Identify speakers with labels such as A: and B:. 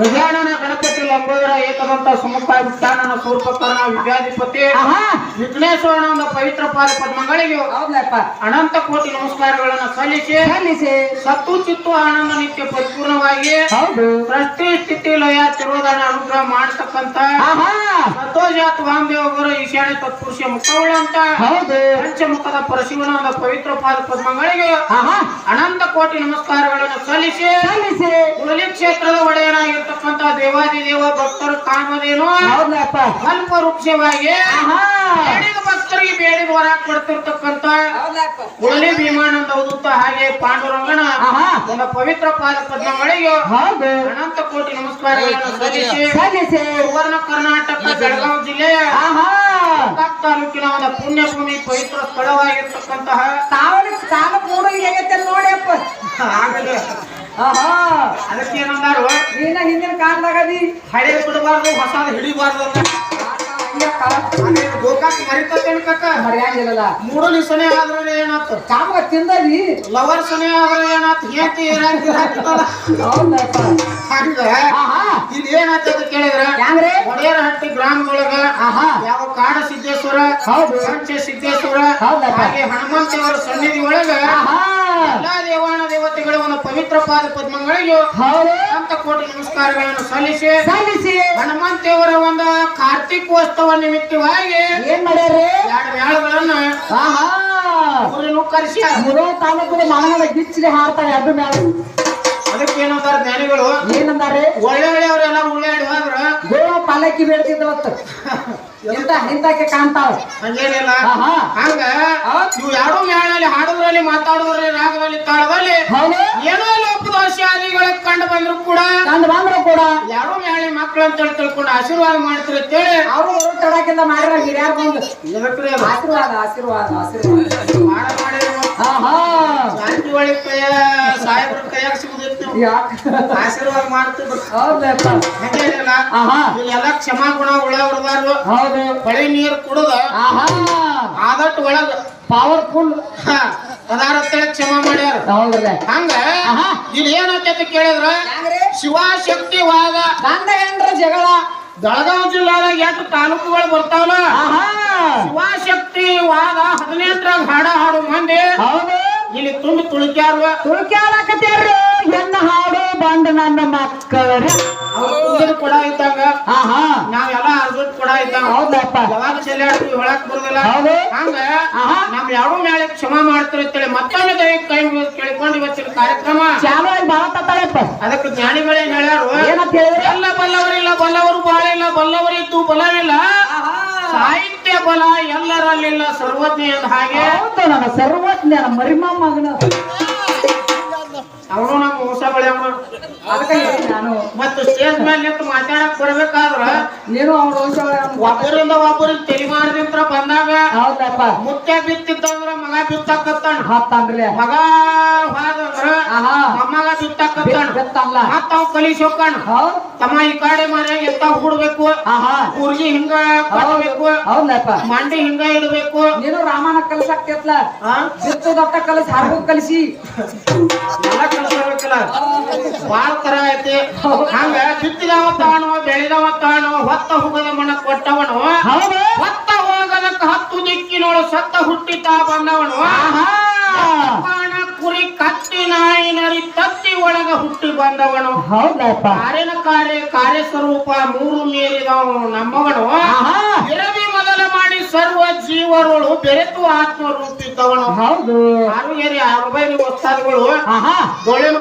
A: ಗಜಾನನ ಗಣಪತಿ ಲಂಬೋದರ ಏಕದಂತ ಸುಮುಖಾಯ ವಿಜ್ಞಾನನ ಸ್ವರೂಪಕರಣ ವಿದ್ಯಾಧಿಪತಿ ವಿಘ್ನೇಶ್ವರನ ಒಂದು ಪವಿತ್ರ ಪಾದ ಪದ್ಮಗಳಿಗೆ ಅನಂತ ಕೋಟಿ ನಮಸ್ಕಾರಗಳನ್ನು ಸಲ್ಲಿಸಿ
B: ಸಲ್ಲಿಸಿ.
A: ಸತ್ತು ಚಿತ್ತು ಆನಂದ ನಿತ್ಯ ಪರಿಪೂರ್ಣವಾಗಿ ಸೃಷ್ಟಿ ಸ್ಥಿತಿ ಲಯ ತಿರುವುದನ್ನು ಅನುಗ್ರಹ ಮಾಡತಕ್ಕಂತ ಸತೋಜಾತ್ ಗುರು ಈಶಾನ್ಯ ತತ್ಪುರುಷ ಮುಖವುಳ್ಳಂತ
B: ಹೌದು.
A: ಪಂಚಮುಖದ ಪರಶಿವನ ಒಂದು ಪವಿತ್ರ ಪಾದ ಪದ್ಮಗಳಿಗೆ ಅನಂತ ಕೋಟಿ ನಮಸ್ಕಾರಗಳನ್ನು ಸಲ್ಲಿಸಿ
B: ಸಲ್ಲಿಸಿ.
A: ಒಡೆಯನಾಗಿರ್ತಕ್ಕಂತ ದೇವಾದಿ ದೇವ ಭಕ್ತರ ಕಾಮದೇನು
B: ಹೌದಪ್ಪ
A: ಕಲ್ಪ ವೃಕ್ಷವಾಗಿ ಬೇಡಿದ ಭಕ್ತರಿಗೆ ಬೇಡಿ ವರ ಕೊಡ್ತಿರ್ತಕ್ಕಂತ
B: ಒಳ್ಳೆ
A: ಹುಲಿ ಭೀಮಾನಂದ ಉದುತ್ತ ಹಾಗೆ ಪಾಂಡುರಂಗನ
B: ಆಹಾ.
A: ಒಂದು ಪವಿತ್ರ ಪಾದ ಪದ್ಮಗಳಿಗೆ ಅನಂತ ಕೋಟಿ ನಮಸ್ಕಾರ ಸಲ್ಲಿಸಿ ಸುವರ್ಣ ಕರ್ನಾಟಕ ಬೆಳಗಾವಿ ಜಿಲ್ಲೆಯ ತಾಲೂಕಿನ ಒಂದು ಪುಣ್ಯ ಭೂಮಿ ಪವಿತ್ರ ಸ್ಥಳವಾಗಿರ್ತಕ್ಕಂತಹ
B: ತಾವಳಿ ಕಾಲ ನೋಡಿ ಹೇಗೈತೆ ನೋಡ್ಯಪ್ಪ
A: ಆಗಲೇ. ಅದಕ್ಕೆ ಏನಂದಾರು?
B: ನೀನ ಹಿಂದಿನ ಕಾಲದಾಗದಿ.
A: ಹಳೆ ಬಿಡಬಾರ್ದು ಹೊಸದ ಹಿಡಿಬಾರ್ದು ಅಂತ ಗೋಕಾಕ್ ಮರಿತೇನೆ ಕಕ್ಕ
B: ಮರ್ಯಾಂಗಿಲ್ಲಲ್ಲ
A: ಮೂಡಲಿ ಸನೆ ಆದ್ರೆ ಏನಾಯ್ತು
B: ಕಾಮಗ ತಿಂದದಿ.
A: ಲವರ್ ಸನೆ ಆದ್ರೆ ಏನಾತು? ಹೇತಿ
B: ಹೌದಪ್ಪ.
A: ಏನಾಯ್ತು ಅಂತ ಕೇಳಿದ್ರ? ಗ್ರಾಮ ಗ್ರಾಮದೊಳಗ
B: ಆಹಾ.
A: ಯಾವ ಕಾಡ ಸಿದ್ದೇಶ್ವರ
B: ಹೌದು.
A: ಪಂಚ ಸಿದ್ದೇಶ್ವರ
B: ಹೌದಪ್ಪ.
A: ಹಾಗೆ ಹನುಮಂತೇವರ ಸನ್ನಿಧಿ ಒಳಗ
B: ಆಹಾ
A: ಎಲ್ಲಾ ದೇವಾನ ದೇವತೆಗಳ ಒಂದು ಪವಿತ್ರ ಪಾದ ಪದ್ಮಗಳಿಗೆ ಅನಂತ ಕೋಟಿ ನಮಸ್ಕಾರಗಳನ್ನು ಸಲ್ಲಿಸಿ.
B: ಸಲ್ಲಿಸಿ.
A: ಹನುಮಂತೇವರ ಒಂದು ಕಾರ್ತಿಕೋತ್ಸವ ನಿಮಿತ್ತವಾಗಿ
B: ಏನ್ ಮಾಡ್ಯಾರ್ರಿ?
A: ಎರಡು ಮೇಳಗಳನ್ನ
B: ಆಹಾ.
A: ಊರಿನೂ ಕರೆಸಿ.
B: ಮುರೋ ತಾಲೂಕು ಮನಗಡ ಗಿಚ್ಚಿಗೆ ಹಾರ್ತಾರೆ ಅದು ಮೇಳ.
A: ಅದಕ್ಕೆ ಏನಂತಾರ ಜ್ಞಾನಿಗಳು?
B: ಏನಂದಾರೆ
A: ಒಳ್ಳೆ ಒಳ್ಳೆಯವರೆಲ್ಲ ಉಳ್ಳಾಡಿ ಹೋದ್ರ
B: ಗೋವಾ ಪಾಲಕಿ ಬೇಡ್ತಿದ್ದವತ್ತ. ಎಂತ ಇಂತಕ್ಕೆ ಕಾಣ್ತಾವ.
A: ಹಂಗೇನಿಲ್ಲ. ಹಂಗ ಇವು ಯಾರು ಮೇಳಲ್ಲಿ ಹಾಡುದ್ರಲ್ಲಿ ಮಾತಾಡುದ್ರಲ್ಲಿ ರಾಗದಲ್ಲಿ ತಾಳದಲ್ಲಿ ಏನು ಕಂಡು ಬಂದ್ರು ಕೂಡ
B: ಕಂಡು ಬಂದ್ರು ಕೂಡ
A: ಯಾರು ಮೇಳೆ ಮಕ್ಕಳು ಅಂತ ಹೇಳಿ ತಿಳ್ಕೊಂಡು ಆಶೀರ್ವಾದ ಮಾಡ್ತೀರಿ ಅಂತೇಳಿ
B: ಅವರು ತಡಕಿಂದ ಮಾಡ್ಯಾರ ಹಿರಿಯರ್ ಬಂದು
A: ಎದಕ್ರಿ ಅದು?
B: ಆಶೀರ್ವಾದ ಆಶೀರ್ವಾದ ಆಶೀರ್ವಾದ
A: ಮಾಡ ಮಾಡಿದ್ರೆ ಮತ್ತೆ
B: ಆಹಾ
A: ಶಾಂತಿ ಒಳಗೆ ಕೈಯ ಸಾಹೇಬ್ರ ಕೈಯಾಗ ಸಿಗುದಿತ್ತು ನೀವು
B: ಯಾಕ
A: ಆಶೀರ್ವಾದ ಮಾಡ್ತಿದ್ರು
B: ಹೌದಪ್ಪ
A: ಹಂಗೇನಿಲ್ಲ
B: ಆಹಾ
A: ಇಲ್ಲೆಲ್ಲ ಕ್ಷಮಾ ಗುಣ ಉಳ್ಳವ್ರದಾರು
B: ಹೌದು
A: ಹೊಳೆ ನೀರು ಕುಡಿದ
B: ಆಹಾ
A: ಆದಟ್ಟು ಒಳಗ
B: ಪವರ್ಫುಲ್
A: ಪದಾರ್ಥ ಕ್ಷಮಾ ಮಾಡ್ಯಾರ.
B: ಹೌದ್ರಿ.
A: ಹಂಗ?
B: ಆಹಾ.
A: ಇಲ್ಲಿ ಏನಾಗ್ತೈತಿ ಕೇಳಿದ್ರ? ಶಿವಶಕ್ತಿ ವಾದ
B: ಗಂಡ ಹೆಂಡ್ರ ಜಗಳ?
A: ಬೆಳಗಾವಿ ಜಿಲ್ಲಾದಾಗ ಎಂಟು ತಾಲೂಕುಗಳು ಬರ್ತಾವಲ್ಲ?
B: ಆಹಾ.
A: ಶಿವಶಕ್ತಿ ವಾದ ಹದಿನೆಂಟರಾಗ ಹಾಡ ಹಾಡು ಮಂದಿ
B: ಹೌದು.
A: ಇಲ್ಲಿ ತುಂಬಿ ತುಳಿಕ್ಯಾರ
B: ತುಳ್ಕ್ಯಾಡಕತ್ಯಾರ್ರಿ. ಹೆಣ್ಣ ಹಾಡು ಬಂದ ನನ್ನ ಮಕ್ಕಳ
A: ಅವ್ರು ಕೊಡ ಇದ್ದಂಗ.
B: ಆಹಾ.
A: ನಾವೆಲ್ಲ ಕೊಡ
B: ಹೌದಪ್ಪ.
A: ಯಾವಾಗ ಚೆಲ್ಲಾಡ್ತೀವಿ ಹೊಳಕ್ ಬರುದಿಲ್ಲ.
B: ಹೌದು.
A: ಹಂಗ ನಮ್ ಯಾವ ಮೇಲೆ ಕ್ಷಮಾ ಮಾಡ್ತೀರಿ ಅಂತೇಳಿ ಮತ್ತೊಮ್ಮೆ ದಯ ಕೈ ಮುಗಿದು ಕೇಳಿಕೊಂಡು ಇವತ್ತಿನ ಕಾರ್ಯಕ್ರಮ.
B: ಚಾಲು ಆಗಿ ಬಾಳತ್ತಪ್ಪ
A: ಅದಕ್ಕೆ ಜ್ಞಾನಿಗಳೇ ಹೇಳ್ಯಾರು?
B: ಏನಂತ ಹೇಳಿದ್ರಿ?
A: ಎಲ್ಲ ಬಲ್ಲವರಿಲ್ಲ ಬಲ್ಲವರು ಇಲ್ಲ ಬಲ್ಲವರಿತ್ತು ಬಲವಿಲ್ಲ. ಸಾಹಿತ್ಯ ಬಲ ಎಲ್ಲರಲ್ಲಿಲ್ಲ ಸರ್ವಜ್ಞ ಎಂದ ಹಾಗೆ.
B: ಹೌದು ನನ್ನ ಸರ್ವಜ್ಞ ಮರಿಮ ಮಗನ.
A: ಅವನು ನಮ್ಮ ಹೊಸ ಬಳೆ
B: ಅದಕ್ಕೆ ನಾನು
A: ಮತ್ತು ಸ್ಟೇಜ್ ಮೇಲೆ ನಿಂತು ಮಾತಾಡಕ್ ಬರ್ಬೇಕಾದ್ರ
B: ನೀನು ಅವ್ರ ವಂಶ
A: ಒಬ್ಬರಿಂದ ಒಬ್ಬರಿಗೆ ತಲೆ ಮಾಡಿದ್ರ ಬಂದಾಗ
B: ಹೌದಪ್ಪ.
A: ಮುತ್ಯ ಬಿತ್ತಿದ್ದಂದ್ರ ಮಗ ಬಿತ್ತಕತ್ತಾನ.
B: ಹತ್ತಂದ್ರೆ
A: ಮಗ ಹೋದಂದ್ರ ಮೊಮ್ಮಗ ಬಿತ್ತಕತ್ತಾನ.
B: ಗೊತ್ತಲ್ಲ
A: ಮತ್ತ ಅವ್ ಕಲಿಸಿ ಹೋಗ್ಕಾನ
B: ಹೌದ್.
A: ತಮ್ಮ ಈ ಕಡೆ ಮನೆ ಎತ್ತ ಹೂಡ್ಬೇಕು?
B: ಆಹಾ.
A: ಕೂರ್ಗಿ ಹಿಂಗ ಕಟ್ಟಬೇಕು
B: ಹೌದಪ್ಪ
A: ಮಂಡಿ ಹಿಂಗ ಇಡಬೇಕು?
B: ನೀನು ರಾಮನ ಕಲ್ಸಕ್ಕೆತ್ಲ
A: ಆ?
B: ಬಿತ್ತುದಟ್ಟ ಕಲಸಿ ಹಾಕೋ ಕಲಿಸಿ.
A: ಕಲ್ಸ್ಬೇಕಲ್ಲ ಬಾಳ ತರ ಐತಿ. ಹಂಗ ಬಿತ್ತಿದವ ತಾಣೋ ಬೆಳೆದವ ತಾಣೋ ಹೊತ್ತ ಹೋಗದ ಮನ ಕೊಟ್ಟವನು. ಹೊತ್ತ ಹೋಗದಕ್ಕ ಹತ್ತು ದಿಕ್ಕಿನೋಳು ಸತ್ತ ಹುಟ್ಟಿತ ಬಂದವನು ಕುರಿ ಕತ್ತಿ ನಾಯಿ ನರಿ ತತ್ತಿ ಒಳಗ ಹುಟ್ಟಿ ಬಂದವನು. ಕಾರ್ಯನ ಕಾರ್ಯ ಕಾರ್ಯ ಸ್ವರೂಪ ಮೂರು ಮೇಲಿದವನು ನಮ್ಮವನು. ಇರವಿ ಮೊದಲ ಮಾಡಿ ಸರ್ವ ಜೀವರುಳು ಬೆರೆತು ಆತ್ಮ ರೂಪಿದ್ದವನು
B: ಹೌದು.
A: ಆರು ಏರಿ ಅರವೈ ವಸ್ತಾದಗಳು
B: ಆಹಾ.
A: ಡೊಳ್ಳಿನ